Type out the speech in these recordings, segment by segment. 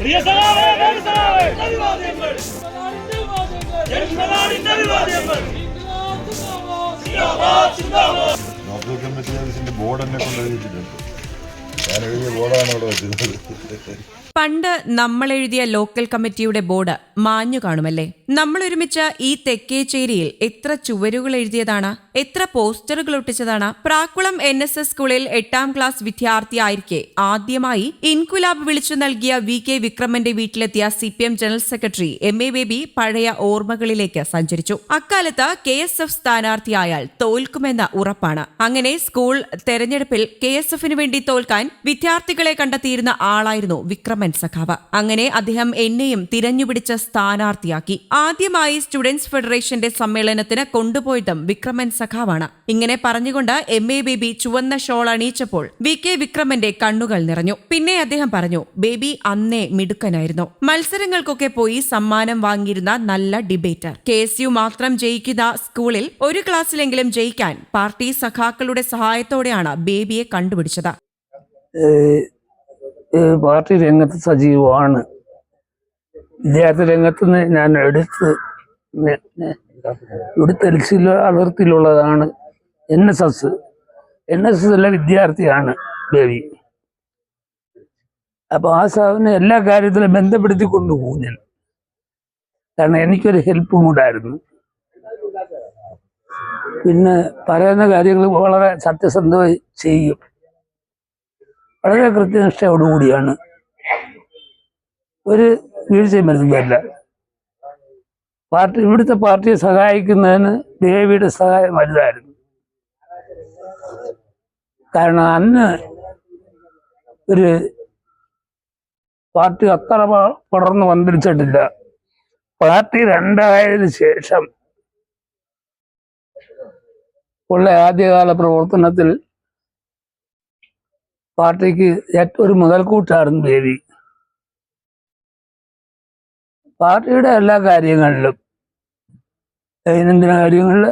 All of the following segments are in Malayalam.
പ്രിയ ലോക്കൽ കമ്മിറ്റി ഓഫീസിന്റെ ബോർഡ് എന്നെ കൊണ്ടെഴുതിയിട്ടുണ്ട് ഞാൻ എഴുതിയ ബോർഡാണ് അവിടെ വെച്ചിരുന്നത്. പണ്ട് നമ്മൾ എഴുതിയ ലോക്കൽ കമ്മിറ്റിയുടെ ബോർഡ് മാഞ്ഞു കാണുമല്ലേ? നമ്മൾ ഒരുമിച്ച ഈ തെക്കേച്ചേരിയിൽ എത്ര ചുവരുകൾ എഴുതിയതാണ് എത്ര പോസ്റ്ററുകൾ ഒട്ടിച്ചതാണ് പ്രാക്കുളം എൻ എസ് എസ് സ്കൂളിൽ എട്ടാം ക്ലാസ് വിദ്യാർത്ഥിയായിരിക്കെ ആദ്യമായി ഇൻകുലാബ് വിളിച്ചു നൽകിയ വി കെ വിക്രമന്റെ വീട്ടിലെത്തിയ C P M general secretary M A Baby പഴയ ഓർമ്മകളിലേക്ക് സഞ്ചരിച്ചു. അക്കാലത്ത് കെ എസ് എഫ് സ്ഥാനാർത്ഥിയായാൽ തോൽക്കുമെന്ന ഉറപ്പാണ്. അങ്ങനെ സ്കൂൾ തെരഞ്ഞെടുപ്പിൽ കെ എസ് എഫിന് വേണ്ടി തോൽക്കാൻ വിദ്യാർത്ഥികളെ കണ്ടെത്തിയിരുന്ന ആളായിരുന്നു സഖാവ്. അങ്ങനെ അദ്ദേഹം എന്നെയും തിരഞ്ഞുപിടിച്ച സ്ഥാനാർത്ഥിയാക്കി. ആദ്യമായി സ്റ്റുഡൻസ് ഫെഡറേഷന്റെ സമ്മേളനത്തിന് കൊണ്ടുപോയതും വിക്രമൻ സഖാവാണ്. ഇങ്ങനെ പറഞ്ഞുകൊണ്ട് എം എ ബേബി ചുവന്ന ഷോൾ അണിയിച്ചപ്പോൾ വി കെ വിക്രമന്റെ കണ്ണുകൾ നിറഞ്ഞു. പിന്നെ അദ്ദേഹം പറഞ്ഞു ബേബി അന്നേ മിടുക്കനായിരുന്നു. മത്സരങ്ങൾക്കൊക്കെ പോയി സമ്മാനം വാങ്ങിയിരുന്ന നല്ല ഡിബേറ്റർ. കെ എസ് യു മാത്രം ജയിക്കുന്ന സ്കൂളിൽ ഒരു ക്ലാസ്സിലെങ്കിലും ജയിക്കാൻ പാർട്ടി സഖാക്കളുടെ സഹായത്തോടെയാണ് ബേബിയെ കണ്ടുപിടിച്ചത്. പാർട്ടി രംഗത്ത് സജീവമാണ്. വിദ്യാർത്ഥി രംഗത്ത് ഞാൻ എടുത്ത് എൽസിൽ അതിർത്തിയിലുള്ളതാണ് N S S. N S S എല്ലാം വിദ്യാർത്ഥിയാണ് ബേബി. അപ്പൊ ആ സാധനം എല്ലാ കാര്യത്തിലും ബന്ധപ്പെടുത്തി കൊണ്ടുപോകും ഞാൻ. കാരണം എനിക്കൊരു ഹെൽപ്പും കൂടായിരുന്നു പിന്നെ പറയുന്ന കാര്യങ്ങൾ വളരെ സത്യസന്ധമായി ചെയ്യും. വളരെ കൃത്യനിഷ്ഠയോടുകൂടിയാണ്. ഒരു വീഴ്ചയും വരുന്നതല്ല പാർട്ടി ഇവിടുത്തെ പാർട്ടിയെ സഹായിക്കുന്നതിന് ദേവിയുടെ സഹായം വലുതായിരുന്നു. കാരണം അന്ന് ഒരു പാർട്ടി അത്ര പടർന്നു വന്നിരിച്ചിട്ടില്ല. പാർട്ടി രണ്ടായതിനു ശേഷം ഉള്ള ആദ്യകാല പ്രവർത്തനത്തിൽ പാർട്ടിക്ക് ഒരു മുതൽക്കൂട്ടായിരുന്നു ദേവി പാർട്ടിയുടെ എല്ലാ കാര്യങ്ങളിലും ദൈനംദിന കാര്യങ്ങളിൽ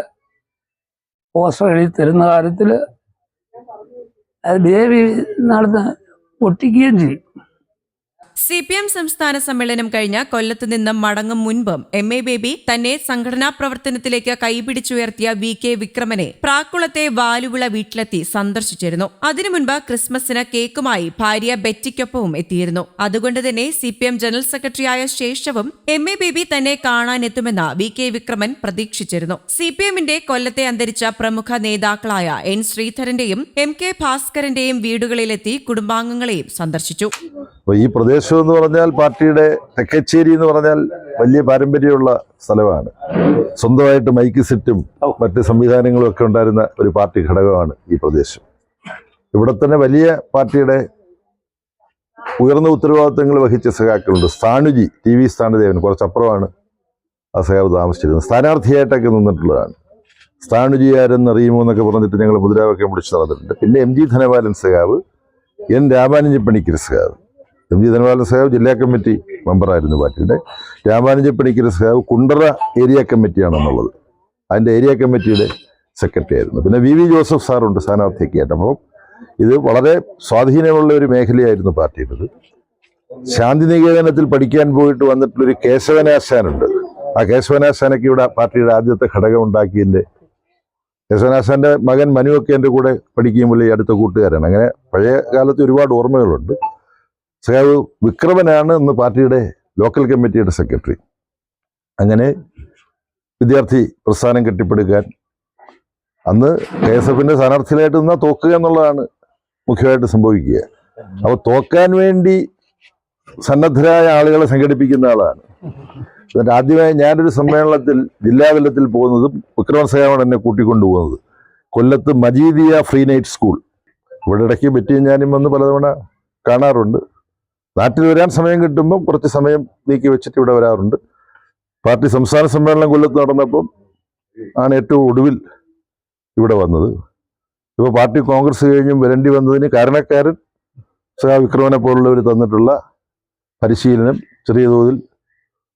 പോസ്റ്റർ എഴുതി തരുന്ന കാര്യത്തിൽ അത് ദേവി നടന്ന് പൊട്ടിക്കുകയും ചെയ്യും. സി പി എം സംസ്ഥാന സമ്മേളനം കഴിഞ്ഞ കൊല്ലത്ത് നിന്നും മടങ്ങും മുൻപും എം എ ബേബി തന്നെ സംഘടനാ പ്രവർത്തനത്തിലേക്ക് കൈപിടിച്ചുയർത്തിയ വി കെ വിക്രമനെ പ്രാക്കുളത്തെ വാലുവിള വീട്ടിലെത്തി സന്ദർശിച്ചിരുന്നു. അതിനു മുൻപ് ക്രിസ്മസിന് കേക്കുമായി ഭാര്യ ബെറ്റിക്കൊപ്പവും എത്തിയിരുന്നു. അതുകൊണ്ട് തന്നെ സി പി എം ജനറൽ സെക്രട്ടറിയായ ശേഷവും എം എ ബേബി തന്നെ കാണാനെത്തുമെന്ന് വി കെ വിക്രമൻ പ്രതീക്ഷിച്ചിരുന്നു. സി പി എമ്മിന്റെ കൊല്ലത്തെ അന്തരിച്ച പ്രമുഖ നേതാക്കളായ എൻ ശ്രീധരന്റെയും എം കെ ഭാസ്കരന്റെയും വീടുകളിലെത്തി കുടുംബാംഗങ്ങളെയും സന്ദർശിച്ചു. അപ്പോൾ ഈ പ്രദേശം എന്ന് പറഞ്ഞാൽ പാർട്ടിയുടെ തെക്കച്ചേരി എന്ന് പറഞ്ഞാൽ വലിയ പാരമ്പര്യമുള്ള സ്ഥലമാണ്. സ്വന്തമായിട്ട് മൈക്ക് സെറ്റും മറ്റ് സംവിധാനങ്ങളും ഒക്കെ ഉണ്ടായിരുന്ന ഒരു പാർട്ടി ഘടകമാണ് ഈ പ്രദേശം. ഇവിടെ തന്നെ വലിയ പാർട്ടിയുടെ ഉയർന്ന ഉത്തരവാദിത്തങ്ങൾ വഹിച്ച സഖാക്കളുണ്ട്. സ്ഥാനുജി ടി വി സ്ഥാനദേവൻ കുറച്ചപ്പുറമാണ് ആ സഖാവ് താമസിച്ചിരുന്നത്. സ്ഥാനാർത്ഥിയായിട്ടൊക്കെ നിന്നിട്ടുള്ളതാണ്. സ്ഥാനുജി ആരെന്നറിയുമോ എന്നൊക്കെ പറഞ്ഞിട്ട് ഞങ്ങൾ മുദ്രാവാക്യം വിളിച്ച് നടന്നിട്ടുണ്ട്. പിന്നെ എം ജി ധനപാലൻ സഖാവ് എൻ രാമാനുജ പണിക്കർ സഖാവ്. എം ജി ധനപാല സേവ് ജില്ലാ കമ്മിറ്റി മെമ്പറായിരുന്നു പാർട്ടിയുടെ. രാമാനുജ പണിക്കർ സഖാവ് കുണ്ടറ ഏരിയ കമ്മിറ്റിയാണെന്നുള്ളത്. അതിന്റെ ഏരിയ കമ്മിറ്റിയുടെ സെക്രട്ടറി ആയിരുന്നു പിന്നെ വി വി ജോസഫ് സാറുണ്ട് സ്ഥാനാർത്ഥിയൊക്കെ ആയിട്ട് അപ്പം ഇത് വളരെ സ്വാധീനമുള്ള ഒരു മേഖലയായിരുന്നു പാർട്ടിയുടേത്. ശാന്തിനികേതനത്തിൽ പഠിക്കാൻ പോയിട്ട് വന്നിട്ടുള്ളൊരു കേശവനാശാനുണ്ട്. ആ കേശവനാശാനൊക്കെ ഇവിടെ പാർട്ടിയുടെ ആദ്യത്തെ ഘടകം ഉണ്ടാക്കിയതിന്റെ കേശവനാശാന്റെ മകൻ മനുവൊക്കെ എന്റെ കൂടെ പഠിക്കുമ്പോൾ ഈ അടുത്ത കൂട്ടുകാരാണ്. അങ്ങനെ പഴയ കാലത്ത് ഒരുപാട് ഓർമ്മകളുണ്ട്. സഖാവ് വിക്രമനാണ് ഇന്ന് പാർട്ടിയുടെ ലോക്കൽ കമ്മിറ്റിയുടെ സെക്രട്ടറി അങ്ങനെ വിദ്യാർത്ഥി പ്രസ്ഥാനം കെട്ടിപ്പടുക്കാൻ അന്ന് കെ എസ് എഫിന്റെ സ്ഥാനാർത്ഥികളായിട്ട് നിന്നാൽ തോക്കുക എന്നുള്ളതാണ് മുഖ്യമായിട്ട് സംഭവിക്കുക. അപ്പോൾ തോക്കാൻ വേണ്ടി സന്നദ്ധരായ ആളുകളെ സംഘടിപ്പിക്കുന്ന ആളാണ്. എന്നിട്ട് ആദ്യമായി ഞാനൊരു സമ്മേളനത്തിൽ ജില്ലാതലത്തിൽ പോകുന്നതും വിക്രമൻ സഹാവാണ് എന്നെ കൂട്ടിക്കൊണ്ടുപോകുന്നത് കൊല്ലത്ത് മജീദിയ ഫ്രീ നൈറ്റ് സ്കൂൾ. ഇവിടെ ഇടയ്ക്ക് ബെറ്റിയും ഞാനും വന്ന് പലതവണ കാണാറുണ്ട്. നാട്ടിൽ വരാൻ സമയം കിട്ടുമ്പോൾ കുറച്ച് സമയം നീക്കി വെച്ചിട്ട് ഇവിടെ വരാറുണ്ട്. പാർട്ടി സംസ്ഥാന സമ്മേളനം കൊല്ലത്ത് നടന്നപ്പം ആണ് ഏറ്റവും ഒടുവിൽ ഇവിടെ വന്നത്. ഇപ്പോൾ പാർട്ടി കോൺഗ്രസ് കഴിഞ്ഞും വരേണ്ടി വന്നതിന് കാരണക്കാരൻ സഹാ വിക്രമനെ പോലുള്ളവർ തന്നിട്ടുള്ള പരിശീലനം ചെറിയ തോതിൽ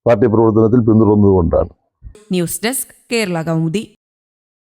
പാർട്ടി പ്രവർത്തനത്തിൽ പിന്തുടർന്നതുകൊണ്ടാണ് ന്യൂസ് ഡെസ്ക് കേരള കൗമുദി.